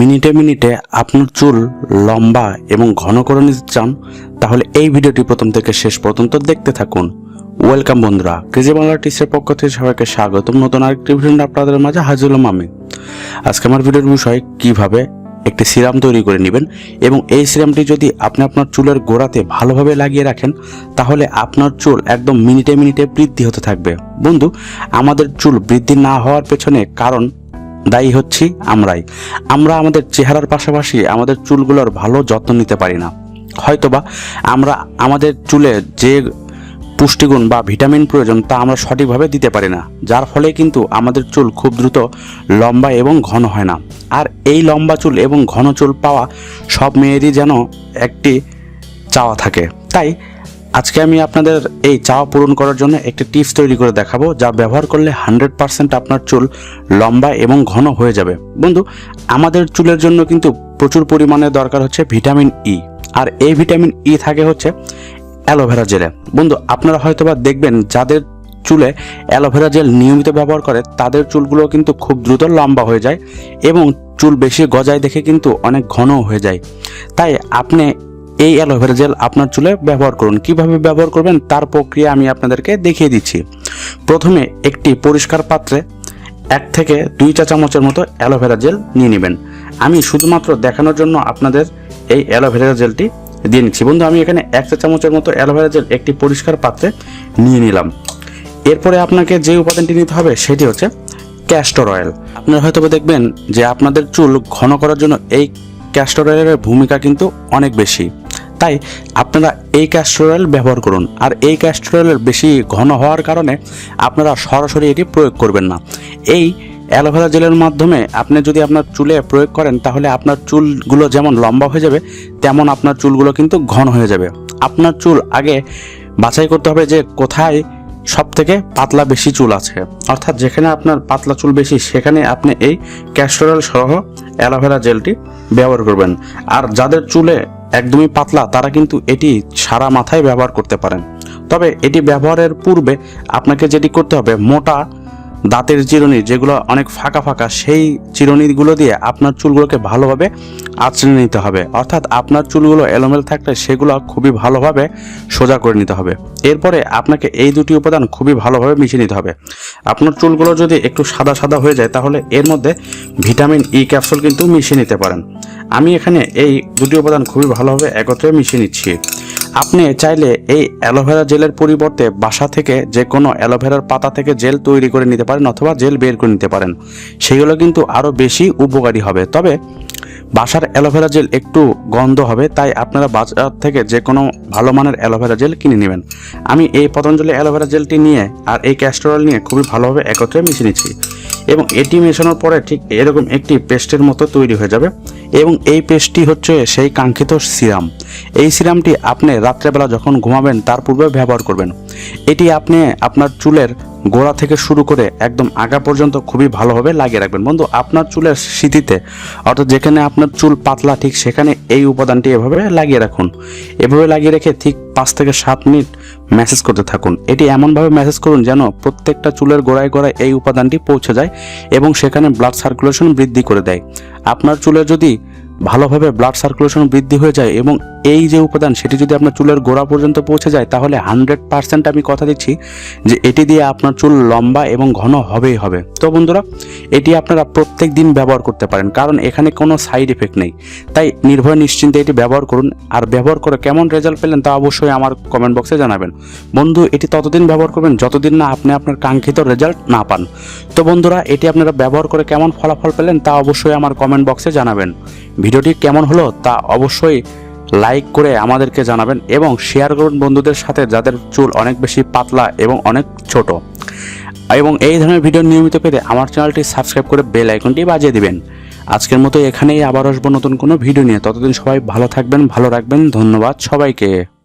মিনিটে মিনিটে আপনার চুল লম্বা এবং ঘন করে নিতে চান, তাহলে এই ভিডিওটি প্রথম থেকে শেষ পর্যন্ত দেখতে থাকুন। ওয়েলকাম বন্ধুরা কেজি বাংলা টিসের পক্ষ থেকে সবাইকে স্বাগতম। নতুন আরেকটি ভিডিও আপনাদের মাঝে হাজির হলাম আমি। আজকে আমার ভিডিওর বিষয়, কীভাবে একটি সিরাম তৈরি করে নেবেন এবং এই সিরামটি যদি আপনি আপনার চুলের গোড়াতে ভালোভাবে লাগিয়ে রাখেন, তাহলে আপনার চুল একদম মিনিটে মিনিটে বৃদ্ধি হতে থাকবে। বন্ধু, আমাদের চুল বৃদ্ধি না হওয়ার পেছনে কারণ দায়ী হচ্ছি আমরাই। আমরা আমাদের চেহারার পাশাপাশি আমাদের চুলগুলোর ভালো যত্ন নিতে পারি না। হয়তোবা আমরা আমাদের চুলে যে পুষ্টিগুণ বা ভিটামিন প্রয়োজন তা আমরা সঠিকভাবে দিতে পারি না। যার ফলে কিন্তু আমাদের চুল খুব দ্রুত লম্বা এবং ঘন হয় না। আর এই লম্বা চুল এবং ঘন চুল পাওয়া সব মেয়েরই যেন একটি চাওয়া থাকে। তাই আজকে আমি আপনাদের এই চাওয়া পূরণ করার জন্য একটি টিপস তৈরি করে দেখাবো, যা ব্যবহার করলে হান্ড্রেড পার্সেন্ট আপনার চুল লম্বা এবং ঘন হয়ে যাবে। বন্ধু, আমাদের চুলের জন্য কিন্তু প্রচুর পরিমাণে দরকার হচ্ছে ভিটামিন ই আর এই ভিটামিন ই থাকে হচ্ছে অ্যালোভেরা জেলে। বন্ধু, আপনারা হয়তোবা দেখবেন, যাদের চুলে অ্যালোভেরা জেল নিয়মিত ব্যবহার করে, তাদের চুলগুলো কিন্তু খুব দ্রুত লম্বা হয়ে যায় এবং চুল বেশি গজায় দেখে কিন্তু অনেক ঘনও হয়ে যায়। তাই আপনি এই অ্যালোভেরা জেল আপনার চুলে ব্যবহার করুন। কীভাবে ব্যবহার করবেন তার প্রক্রিয়া আমি আপনাদেরকে দেখিয়ে দিচ্ছি। প্রথমে একটি পরিষ্কার পাত্রে এক থেকে দুই চা চামচের মতো অ্যালোভেরা জেল নিয়ে নেবেন। আমি শুধুমাত্র দেখানোর জন্য আপনাদের এই অ্যালোভেরা জেলটি দিয়ে নিচ্ছি। বন্ধু, আমি এখানে এক চা চামচের মতো অ্যালোভেরা জেল একটি পরিষ্কার পাত্রে নিয়ে নিলাম। এরপরে আপনাকে যে উপাদানটি নিতে হবে সেটি হচ্ছে ক্যাস্টর অয়েল আপনারা হয়তো দেখবেন যে আপনাদের চুল ঘন করার জন্য এই ক্যাস্টর অয়েলের ভূমিকা কিন্তু অনেক বেশি। তাই আপনারা এই ক্যাস্টর অয়েল ব্যবহার করুন। আর এই ক্যাস্টর অয়েলের বেশি ঘন হওয়ার কারণে আপনারা সরাসরি এটি প্রয়োগ করবেন না। এই অ্যালোভেরা জেলের মাধ্যমে আপনি যদি আপনার চুলে প্রয়োগ করেন, তাহলে আপনার চুলগুলো যেমন লম্বা হয়ে যাবে, তেমন আপনার চুলগুলো কিন্তু ঘন হয়ে যাবে। আপনার চুল আগে বাছাই করতে হবে যে কোথায় সব থেকে পাতলা বেশি চুল আছে। অর্থাৎ যেখানে আপনার পাতলা চুল বেশি, সেখানে আপনি এই ক্যাস্টোরাল সহ অ্যালোভেরা জেলটি ব্যবহার করবেন। আর যাদের চুলে একদমই পাতলা, তারা কিন্তু এটি সারা মাথায় ব্যবহার করতে পারেন। তবে এটি ব্যবহারের পূর্বে আপনাকে যেটি করতে হবে, মোটা দাঁতের চিরুনি যেগুলো অনেক ফাঁকা ফাঁকা, সেই চিরুনিগুলো দিয়ে আপনার চুলগুলোকে ভালোভাবে আঁচড়ে নিতে হবে। অর্থাৎ আপনার চুলগুলো এলোমেল থাকলে সেগুলো খুবই ভালোভাবে সোজা করে নিতে হবে। এরপরে আপনাকে এই দুটি উপাদান খুবই ভালোভাবে মিশিয়ে নিতে হবে। আপনার চুলগুলো যদি একটু সাদা সাদা হয়ে যায়, তাহলে এর মধ্যে ভিটামিন ই ক্যাপসুল কিন্তু মিশিয়ে নিতে পারেন। আমি এখানে এই দুটি উপাদান খুবই ভালোভাবে একত্রে মিশিয়ে নিচ্ছি। আপনি চাইলে এই অ্যালোভেরা জেলের পরিবর্তে বাসা থেকে যে কোনো অ্যালোভেরার পাতা থেকে জেল তৈরি করে নিতে পারেন অথবা জেল বের করে নিতে পারেন। সেগুলো কিন্তু আরও বেশি উপকারী হবে। তবে বাসার অ্যালোভেরা জেল একটু গন্ধ হবে, তাই আপনারা বাজার থেকে যে কোনো ভালো মানের অ্যালোভেরা জেল কিনে নেবেন। আমি এই পতঞ্জলি অ্যালোভেরা জেলটি নিয়ে আর এই ক্যাস্টর অয়েল নিয়ে খুবই ভালোভাবে একত্রে মিশিয়ে নিচ্ছি। এবং এটি মেশানোর পরে ঠিক এরকম একটি পেস্টের মতো তৈরি হয়ে যাবে। এবং এই পেস্টটি হচ্ছে সেই কাঙ্ক্ষিত সিরাম। এই সিরামটি আপনি রাত্রেবেলা যখন ঘুমাবেন, তার পূর্বে ব্যবহার করবেন। এটি আপনি আপনার চুলের গোড়া থেকে শুরু করে একদম আগা পর্যন্ত খুবই ভালোভাবে লাগিয়ে রাখবেন। বন্ধু, আপনার চুলের স্মৃতিতে অর্থাৎ যেখানে আপনার চুল পাতলা, ঠিক সেখানে এই উপাদানটি এভাবে লাগিয়ে রাখুন। এভাবে লাগিয়ে রেখে ঠিক পাঁচ থেকে সাত মিনিট ম্যাসেজ করতে থাকুন। এটি এমনভাবে ম্যাসেজ করুন যেন প্রত্যেকটা চুলের গোড়ায় গোড়ায় এই উপাদানটি পৌঁছে যায় এবং সেখানে ব্লাড সার্কুলেশন বৃদ্ধি করে দেয়। আপনার চুলে যদি ভালোভাবে ব্লাড সার্কুলেশন বৃদ্ধি হয়ে যায় এবং এই যে উপাদান, সেটি যদি আপনার চুলের গোড়া পর্যন্ত পৌঁছে যায়, তাহলে হান্ড্রেড পার্সেন্ট আমি কথা দিচ্ছি যে এটি দিয়ে আপনার চুল লম্বা এবং ঘন হবেই হবে। তো বন্ধুরা, এটি আপনারা প্রত্যেক দিন ব্যবহার করতে পারেন, কারণ এখানে কোনো সাইড এফেক্ট নেই। তাই নির্ভয় নিশ্চিন্তে এটি ব্যবহার করুন। আর ব্যবহার করে কেমন রেজাল্ট পেলেন তা অবশ্যই আমার কমেন্ট বক্সে জানাবেন। বন্ধু, এটি ততদিন ব্যবহার করবেন যতদিন না আপনি আপনার কাঙ্ক্ষিত রেজাল্ট না পান। তো বন্ধুরা, এটি আপনারা ব্যবহার করে কেমন ফলাফল পেলেন তা অবশ্যই আমার কমেন্ট বক্সে জানাবেন। ভিডিওটি কেমন হলো তা অবশ্যই লাইক করে আমাদেরকে জানাবেন এবং শেয়ার করুন বন্ধুদের সাথে যাদের চুল অনেক বেশি পাতলা এবং অনেক ছোট। এবং এই ধরনের ভিডিও নিয়মিত পেতে আমার চ্যানেলটি সাবস্ক্রাইব করে বেল আইকনটি বাজিয়ে দিবেন। আজকের মতো এখানেই আবার আসব নতুন কোনো ভিডিও নিয়ে। ততদিন সবাই ভালো থাকবেন, ভালো রাখবেন। ধন্যবাদ সবাইকে।